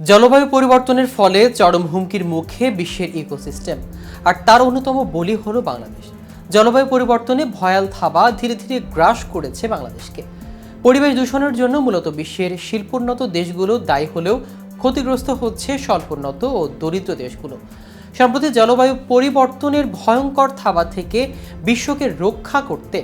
জলবায়ু পরিবর্তনের ফলে চরম হুমকির মুখে বিশ্বের ইকোসিস্টেম। আর তার অন্যতম বলি হলো বাংলাদেশ। জলবায়ু পরিবর্তনে ভয়াল থাবা ধীরে ধীরে গ্রাস করেছে বাংলাদেশকে। পরিবেশ দূষণের জন্য মূলত বিশ্বের শিল্পোন্নত দেশগুলো দায়ী হলেও ক্ষতিগ্রস্ত হচ্ছে স্বল্পোন্নত ও দরিদ্র দেশগুলো। সম্প্রতি জলবায়ু পরিবর্তনের ভয়ঙ্কর থাবা থেকে বিশ্বকে রক্ষা করতে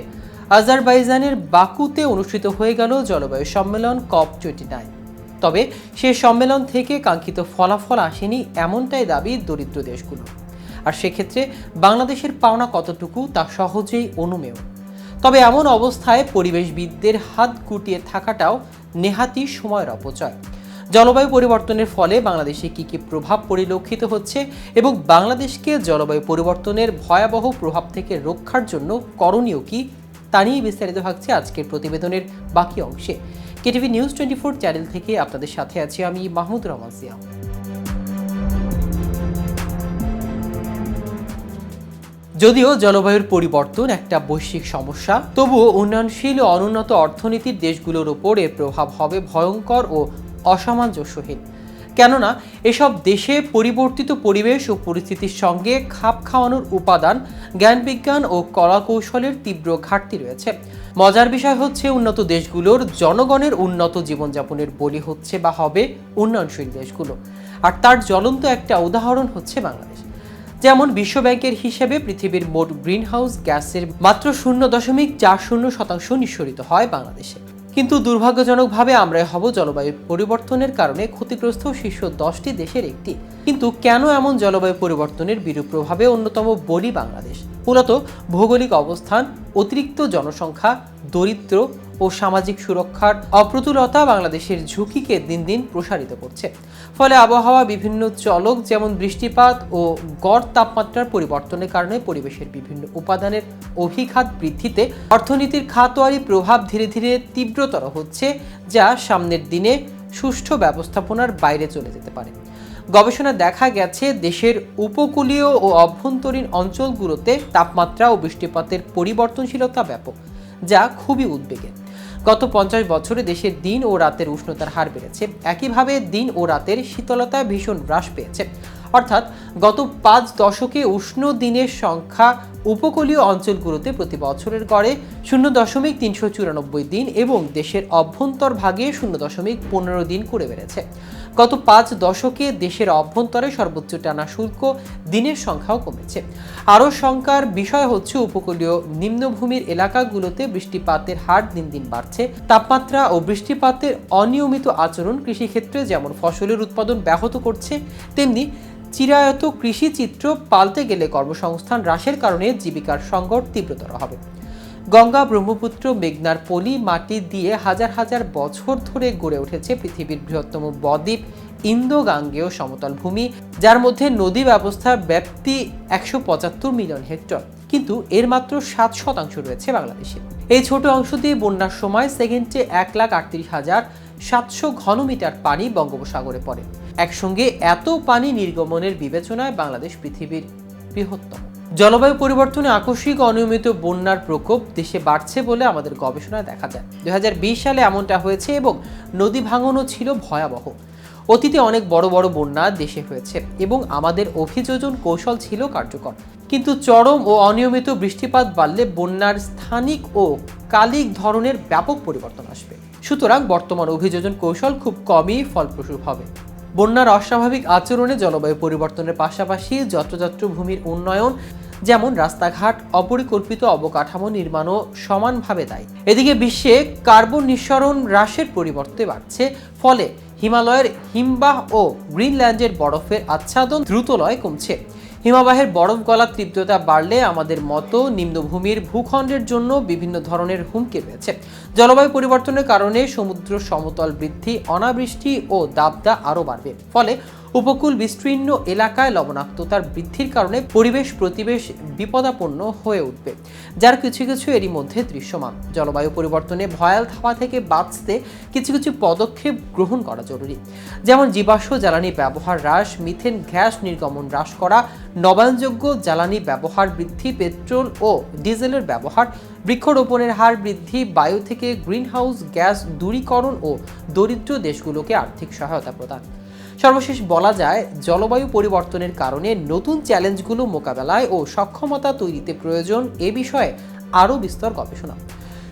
আজারবাইজানের বাকুতে অনুষ্ঠিত হয়ে গেল জলবায়ু সম্মেলন কপ টোয়েন্টি নাইন। তবে সে সম্মেলন থেকে কাঙ্ক্ষিত ফলাফল আসেনি এমনটাই দাবি দরিদ্র দেশগুলো। আর সেক্ষেত্রে বাংলাদেশের পাওনা কতটুকু তা সহজেই অনুমেয়। তবে এমন অবস্থায় পরিবেশবিদদের হাত গুটিয়ে থাকাটাও নেহাতি সময়ের অপচয়। জলবায়ু পরিবর্তনের ফলে বাংলাদেশে কী কী প্রভাব পরিলক্ষিত হচ্ছে এবং বাংলাদেশকে জলবায়ু পরিবর্তনের ভয়াবহ প্রভাব থেকে রক্ষার জন্য করণীয় কি, তা নিয়ে বিস্তারিত থাকছে আজকের প্রতিবেদনের বাকি অংশে। KTV news twenty four channel থেকে আপনাদের সাথে আছি আমি মাহমুদ রহমান সিয়া যদিও জলবায়ুর পরিবর্তন একটা বৈশ্বিক সমস্যা, তবুও উন্নয়নশীল অনুন্নত অর্থনীতির দেশগুলোর ওপর এর প্রভাব হবে ভয়ঙ্কর ও অসামঞ্জস্যহীন। কেননা এসব দেশে পরিবর্তিত পরিবেশ ও পরিস্থিতির সঙ্গে খাপ খাওয়ানোর উপাদান জ্ঞানবিজ্ঞান ও কলাকৌশলের তীব্র ঘাটতি রয়েছে। মজার বিষয় হচ্ছে উন্নত দেশগুলোর জনগণের উন্নত জীবনযাপনের বলি হচ্ছে বা হবে উন্নয়নশীল দেশগুলো। আর তার জ্বলন্ত একটা উদাহরণ হচ্ছে বাংলাদেশ। যেমন বিশ্বব্যাংকের হিসেবে পৃথিবীর মোট গ্রিনহাউস গ্যাসের মাত্র শূন্য দশমিক চার শূন্য শতাংশ নিঃসরিত হয় বাংলাদেশে। কিন্তু দুর্ভাগ্যজনকভাবে আমরাই হব জলবায়ু পরিবর্তনের কারণে ক্ষতিগ্রস্ত শীর্ষ দশটি দেশের একটি। কিন্তু কেন এমন জলবায়ু পরিবর্তনের বিরূপ প্রভাবে অন্যতম বলি বাংলাদেশ? মূলত ভৌগোলিক অবস্থান, অতিরিক্ত জনসংখ্যা, দরিদ্র ও সামাজিক সুরক্ষার অপ্রতুলতা বাংলাদেশের ঝুঁকিকে দিন দিন প্রসারিত করছে। ফলে আবহাওয়া, বিভিন্ন চলক যেমন বৃষ্টিপাত ও গড় তাপমাত্রার পরিবর্তনের কারণে পরিবেশের বিভিন্ন উপাদানের অভিঘাত বৃদ্ধিতে অর্থনীতির খাতোয়ারি প্রভাব ধীরে ধীরে তীব্রতর হচ্ছে, যা সামনের দিনে সুষ্ঠু ব্যবস্থাপনার বাইরে চলে যেতে পারে। গবেষণা দেখা গেছে, দেশের উপকূলীয় ও অভ্যন্তরীণ অঞ্চলগুলোতে তাপমাত্রা ও বৃষ্টিপাতের পরিবর্তনশীলতা ব্যাপক, যা খুবই উদ্বেগের গত পঞ্চাশ বছরে দেশের দিন ও রাতের উষ্ণতার হার বেড়েছে। একইভাবে দিন ও রাতের শীতলতা ভীষণ হ্রাস পেয়েছে। অর্থাৎ গত পাঁচ দশকে উষ্ণ দিনের সংখ্যা উপকূলীয় অঞ্চলগুলোতে প্রতি বছরের গড়ে শূন্য দশমিক তিনশো চুরানব্বই দিন এবং দেশের অভ্যন্তর ভাগে শূন্য দশমিক পনেরো দিন করে বেড়েছে। গত পাঁচ দশকে দেশের অভ্যন্তরে সর্বোচ্চ টানা শুল্ক দিনের সংখ্যাও কমেছে। আরও শঙ্কার বিষয় হচ্ছে উপকূলীয় নিম্নভূমির এলাকাগুলোতে বৃষ্টিপাতের হার দিন দিন বাড়ছে। তাপমাত্রা ও বৃষ্টিপাতের অনিয়মিত আচরণ কৃষিক্ষেত্রে যেমন ফসলের উৎপাদন ব্যাহত করছে, তেমনি চিরায়ত কৃষি চিত্র পাল্টে গেলে কর্মসংস্থান হ্রাসের কারণে জীবিকার সংকট তীব্রতর হবে। গঙ্গা ব্রহ্মপুত্র মেঘনার পলি মাটি দিয়ে হাজার হাজার বছর ধরে গড়ে উঠেছে পৃথিবীর বৃহত্তম বদ্বীপ ইন্দো গাঙ্গেয় সমতল ভূমি, যার মধ্যে নদী ব্যবস্থার ব্যাপ্তি একশো পঁচাত্তর মিলিয়ন হেক্টর, কিন্তু এর মাত্র সাত শতাংশ রয়েছে বাংলাদেশে। এই ছোট অংশ দিয়ে বন্যার সময় সেকেন্ডে এক লাখ আটত্রিশ হাজার সাতশো ঘনমিটার পানি বঙ্গোপসাগরে পড়ে। একসঙ্গে এত পানি নির্গমনের বিবেচনায় বাংলাদেশ পৃথিবীর বৃহত্তম। জলবায়ু পরিবর্তনে আকস্মিক অনিয়মিত বন্যার প্রকোপ দেশে বাড়ছে বলে আমাদের গবেষণায় দেখা যায়। দু হাজার বিশ সালে এমনটা হয়েছে এবং নদী ভাঙনও ছিল ভয়াবহ। অতীতে অনেক বড় বড় বন্যা দেশে হয়েছে এবং আমাদের অভিযোজন কৌশল ছিল কার্যকর। কিন্তু চরম ও অনিয়মিত বৃষ্টিপাত বাড়লে বন্যার স্থানিক ও কালিক ধরনের ব্যাপক পরিবর্তন আসবে। সুতরাং বর্তমান অভিযোজন কৌশল খুব কমই ফলপ্রসূ হবে। বন্যার অস্বাভাবিক আচরণে জলবায়ু পরিবর্তনের পাশাপাশি যত্রযত্র ভূমির উন্নয়ন, যেমন রাস্তাঘাট, অপরিকল্পিত অবকাঠামো নির্মাণও সমানভাবে দায়ী। এদিকে বিশ্বে কার্বন নিঃসরণ হ্রাসের পরিবর্তে বাড়ছে, ফলে হিমালয়ের হিমবাহ ও গ্রিনল্যান্ডের বরফের আচ্ছাদন দ্রুতলয় কমছে। হিমাবাহের বরফ গলার তীব্রতা বাড়লে আমাদের মতো নিম্নভূমির ভূখণ্ডের জন্য বিভিন্ন ধরনের হুমকি রয়েছে। জলবায়ু পরিবর্তনের কারণে সমুদ্র সমতল বৃদ্ধি অনাবৃষ্টি ও দাবদা আরও বাড়বে। ফলে উপকূল বিস্তীর্ণ এলাকায় লবণাক্ততার বৃদ্ধির কারণে পরিবেশ প্রতিবেশ বিপদাপন্ন হয়ে উঠবে, যার কিছু কিছু এরই মধ্যে দৃশ্যমান। জলবায়ু পরিবর্তনে ভয়াল থাবা থেকে বাঁচতে কিছু কিছু পদক্ষেপ গ্রহণ করা জরুরি। যেমন জীবাশ্ম জ্বালানি ব্যবহার হ্রাস, মিথেন গ্যাস নির্গমন হ্রাস করা, নবায়নযোগ্য জ্বালানি ব্যবহার বৃদ্ধি, পেট্রোল ও ডিজেলের ব্যবহার, বৃক্ষরোপণের হার বৃদ্ধি, বায়ু থেকে গ্রিনহাউস গ্যাস দূরীকরণ ও দরিদ্র দেশগুলোকে আর্থিক সহায়তা প্রদান। সর্বশেষ বলা যায়, জলবায়ু পরিবর্তনের কারণে নতুন চ্যালেঞ্জগুলো মোকাবেলায় ও সক্ষমতা তৈরিতে প্রয়োজন এ বিষয়ে আরও বিস্তর গবেষণা।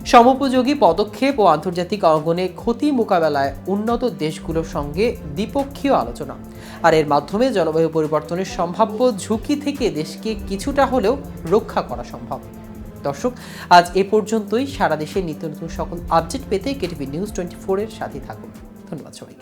সমোপযোগী পদক্ষেপ ও আন্তর্জাতিক অঙ্গনে ক্ষতি মোকাবেলায় উন্নত দেশগুলোর সঙ্গে দ্বিপক্ষীয় আলোচনা। আর এর মাধ্যমে জলবায়ু পরিবর্তনের সম্ভাব্য ঝুঁকি থেকে দেশকে কিছুটা হলেও রক্ষা করা সম্ভব। দর্শক, আজ এ পর্যন্তই। সারা দেশের নিত্য নতুন সকল আপডেট পেতে কেটিভি নিউজ টোয়েন্টি ফোরের সাথে থাকুন। ধন্যবাদ সবাইকে।